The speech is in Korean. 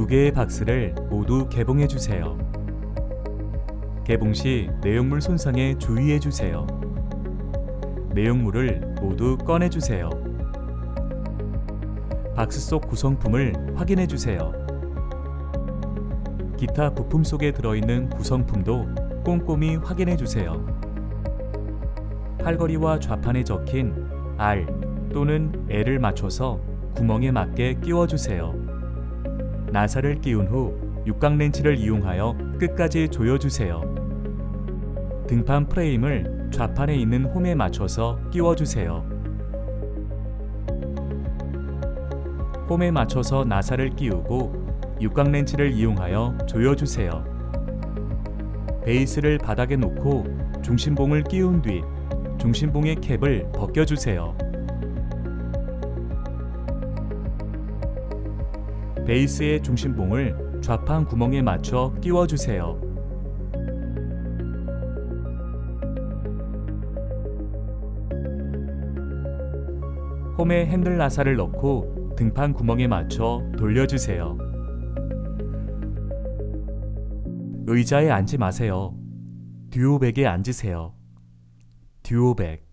두 개의 박스를 모두 개봉해 주세요. 개봉 시 내용물 손상에 주의해 주세요. 내용물을 모두 꺼내 주세요. 박스 속 구성품을 확인해 주세요. 기타 부품 속에 들어있는 구성품도 꼼꼼히 확인해 주세요. 팔걸이와 좌판에 적힌 R 또는 L을 맞춰서 구멍에 맞게 끼워 주세요. 나사를 끼운 후 육각 렌치를 이용하여 끝까지 조여 주세요. 등판 프레임을 좌판에 있는 홈에 맞춰서 끼워 주세요. 홈에 맞춰서 나사를 끼우고 육각 렌치를 이용하여 조여 주세요. 베이스를 바닥에 놓고 중심봉을 끼운 뒤 중심봉의 캡을 벗겨 주세요. 베이스의 중심봉을 좌판 구멍에 맞춰 끼워 주세요. 홈에 핸들 나사를 넣고 등판 구멍에 맞춰 돌려주세요. 의자에 앉지 마세요. 듀오백에 앉으세요. 듀오백